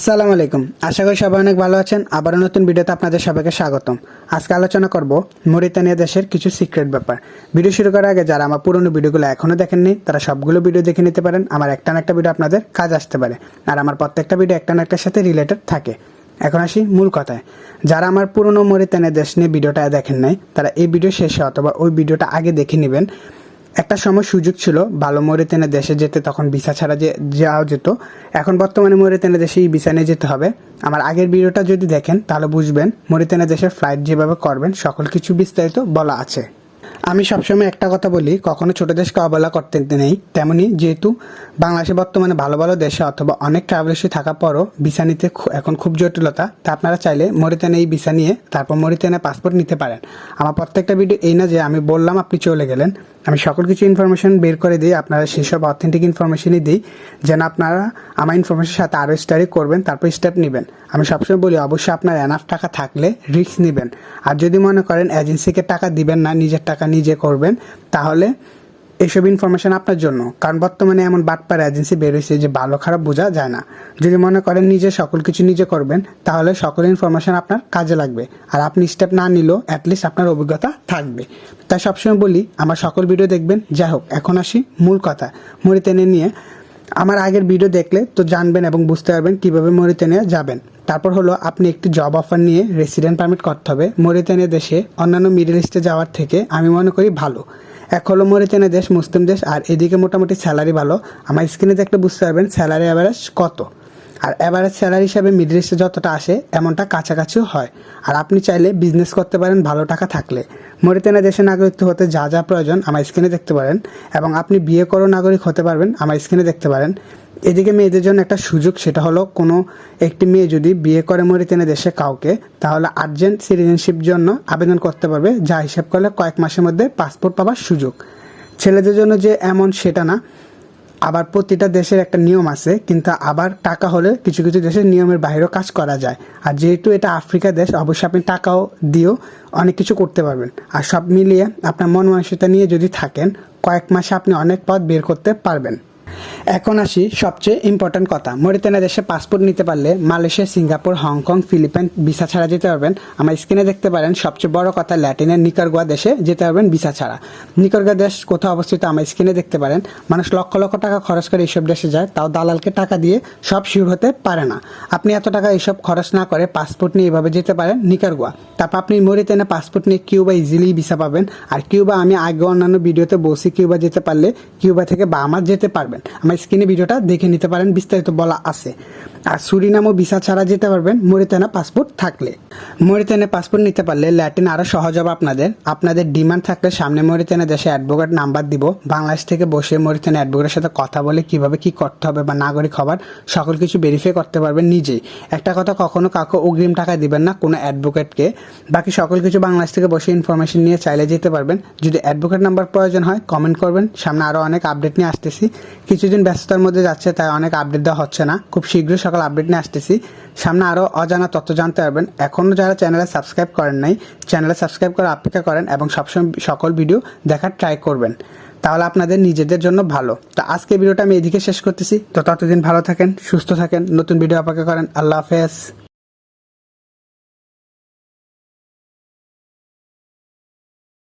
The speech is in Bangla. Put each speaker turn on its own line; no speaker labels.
আসসালামু আলাইকুম। আশা করি সবাই অনেক ভালো আছেন। আবারও নতুন ভিডিওতে আপনাদের সবাইকে স্বাগতম। আজকে আলোচনা করব মরিতানিয়া দেশের কিছু সিক্রেট ব্যাপার। ভিডিও শুরু করার আগে যারা আমার পুরনো ভিডিওগুলো এখনও দেখেননি, তারা সবগুলো ভিডিও দেখে নিতে পারেন। আমার একটা না একটা ভিডিও আপনাদের কাজ আসতে পারে। আর আমার প্রত্যেকটা ভিডিও একটা না একটার সাথে রিলেটেড থাকে। এখন আসি মূল কথায়। যারা আমার পুরনো মরিতানিয়া দেশ নিয়ে ভিডিওটা দেখেন নাই, তারা এই ভিডিও শেষে অথবা ওই ভিডিওটা আগে দেখে নেবেন। একটা সময় সুযোগ ছিল ভালো মরিতেনে দেশে যেতে, তখন ভিসা ছাড়া যে যাওয়া যেত। এখন বর্তমানে মরিতেনে দেশে এই ভিসা নিয়ে যেতে হবে। আমার আগের ভিডিওটা যদি দেখেন, তাহলে বুঝবেন মরিতেনে দেশের ফ্লাইট যেভাবে করবেন, সকল কিছু বিস্তারিত বলা আছে। আমি সবসময় একটা কথা বলি, কখনো ছোট দেশকে অবহেলা করতে নেই। তেমনি যেহেতু বাংলাদেশে বর্তমানে ভালো ভালো দেশে অথবা অনেক ট্রাভেল ইস্যু থাকার পরও ভিসা নিতে এখন খুব জটিলতা। তা আপনারা চাইলে মরিতেনে এই ভিসা নিয়ে, তারপর মরিতেনে পাসপোর্ট নিতে পারেন। আমার প্রত্যেকটা ভিডিও এই না যে আমি বললাম, আপনি চলে গেলেন। আমি সকল কিছু ইনফরমেশন বের করে দিই, আপনারা সেসব অথেন্টিক ইনফরমেশনই দিই, যেন আপনারা আমার ইনফরমেশনের সাথে আরও স্টাডি করবেন, তারপর স্টেপ নেবেন। আমি সবসময় বলি, অবশ্যই আপনার এনাফ টাকা থাকলে রিস্ক নেবেন। আর যদি মনে করেন এজেন্সিকে টাকা দিবেন না, নিজের টাকা নিজে করবেন, তাহলে এইসব ইনফরমেশন আপনার জন্য। কারণ বর্তমানে এমন বাটপার এজেন্সি বেরোয়েছে যে ভালো খারাপ বোঝা যায় না। যদি মনে করেন নিজে সকল কিছু নিজে করবেন, তাহলে সকল ইনফরমেশন আপনার কাজে লাগবে। আর আপনি স্টেপ না নিলেও অ্যাটলিস্ট আপনার অভিজ্ঞতা থাকবে। তাই সবসময় বলি, আমার সকল ভিডিও দেখবেন। যাই হোক, এখন আসি মূল কথা। মরি টেনে নিয়ে, আমার আগের ভিডিও দেখলে তো জানবেন এবং বুঝতে পারবেন কীভাবে মরিতেনিয়া যাবেন। তারপর হলো, আপনি একটি জব অফার নিয়ে রেসিডেন্ট পারমিট করতে হবে। মরিতেনিয়া দেশে অন্যান্য মিডল ইস্টে যাওয়ার থেকে আমি মনে করি ভালো। এক হলো চেনে দেশ, মুসলিম দেশ, আর এদিকে মোটামুটি স্যালারি ভালো। আমার স্ক্রিনে দেখলে বুঝতে পারবেন স্যালারি অ্যাভারেজ কত। আর অ্যাভারেজ স্যালারি হিসাবে মিডল ইস্টে যতটা আসে, এমনটা কাছাকাছিও হয়। আর আপনি চাইলে বিজনেস করতে পারেন ভালো টাকা থাকলে। মরিতেনা দেশে নাগরিকত্ব হতে যা যা প্রয়োজন আমার স্ক্রিনে দেখতে পারেন। এবং আপনি বিয়ে করো নাগরিক হতে পারবেন আমার স্ক্রিনে দেখতে পারেন। এদিকে মেয়েদের জন্য একটা সুযোগ, সেটা হলো কোনো একটি মেয়ে যদি বিয়ে করে মরিতেনা দেশে কাউকে, তাহলে আর্জেন্ট সিটিজেনশিপ জন্য আবেদন করতে পারবে, যা হিসাব করলে কয়েক মাসের মধ্যে পাসপোর্ট পাওয়ার সুযোগ। ছেলেদের জন্য যে এমন সেটা না, আবার প্রতিটা দেশের একটা নিয়ম আছে, কিন্তু আবার টাকা হলে কিছু কিছু দেশের নিয়মের বাইরেও কাজ করা যায়। আর যেহেতু এটা আফ্রিকা দেশ, অবশ্যই আপনি টাকাও দিয়েও অনেক কিছু করতে পারবেন। আর সব মিলিয়ে আপনার মন মানসিকতা নিয়ে যদি থাকেন, কয়েক মাসে আপনি অনেক পথ বের করতে পারবেন। এখন আসি সবচেয়ে ইম্পর্ট্যান্ট কথা। মরিতানা দেশে পাসপোর্ট নিতে পারলে Malaysia, Singapore, Hong Kong, Philippine visa ছাড়া যেতে পারবেন। আমার স্ক্রিনে দেখতে পারেন সবচেয়ে বড় কথা ল্যাটিনের নিকারগোয়া দেশে যেতে পারবেন ভিসা ছাড়া। নিকারগোয়া দেশ কোথাও অবস্থিত আমার স্ক্রিনে দেখতে পারেন। মানুষ লক্ষ লক্ষ টাকা খরচ করে এইসব দেশে যায়, তাও দালালকে টাকা দিয়ে সব শিওর হতে পারে না। আপনি এত টাকা এইসব খরচ না করে পাসপোর্ট নিয়ে এভাবে যেতে পারেন নিকারগোয়া। তারপর আপনি মরিতেনে পাসপোর্ট নিয়ে কিউবা ইজিলি ভিসা পাবেন। আর কিউবা, আমি আগে অন্যান্য ভিডিওতে বসি কিউবা যেতে পারলে কিউবা থেকে বাহামাস যেতে পারবেন। আমার স্ক্রিনে ভিডিওটা দেখে নিতে পারেন, বিস্তারিত বলা আছে। আর সুরিনামও ভিসা ছাড়া যেতে পারবেন মরিতেনা পাসপোর্ট থাকলে। মরিতেনে পাসপোর্ট নিতে পারলে ল্যাটিন আরও সহজ হবে আপনাদের। আপনাদের ডিমান্ড থাকলে সামনে মরিতেনা দেশে অ্যাডভোকেট নাম্বার দিব। বাংলাদেশ থেকে বসে মরিতেনা অ্যাডভোকেটের সাথে কথা বলে কীভাবে কি করতে হবে বা নাগরিক হবার সকল কিছু ভেরিফাই করতে পারবেন নিজেই। একটা কথা কখনো কাউকে অগ্রিম টাকা দিবেন না, কোনো অ্যাডভোকেটকে। বাকি সকল কিছু বাংলাদেশ থেকে বসে ইনফরমেশন নিয়ে চাইলে যেতে পারবেন। যদি অ্যাডভোকেট নাম্বার প্রয়োজন হয় কমেন্ট করবেন। সামনে আরও অনেক আপডেট নিয়ে আসতেছি। কিছুদিন ব্যস্ততার মধ্যে যাচ্ছে, তাই অনেক আপডেট দেওয়া হচ্ছে না। খুব শীঘ্রই সকাল আপডেট নিয়ে আসতেছি। সামনে আরও অজানা তথ্য জানতে পারবেন। এখনও যারা চ্যানেলে সাবস্ক্রাইব করেন নাই চ্যানেলে সাবস্ক্রাইব করে অপেক্ষা করেন এবং সবসময় সকল ভিডিও দেখার ট্রাই করবেন। তাহলে আপনাদের নিজেদের জন্য ভালো। তো আজকে ভিডিওটা আমি এদিকে শেষ করতেছি। তো ততদিন ভালো থাকেন, সুস্থ থাকেন, নতুন ভিডিও অপেক্ষা করেন। আল্লাহ হাফেজ।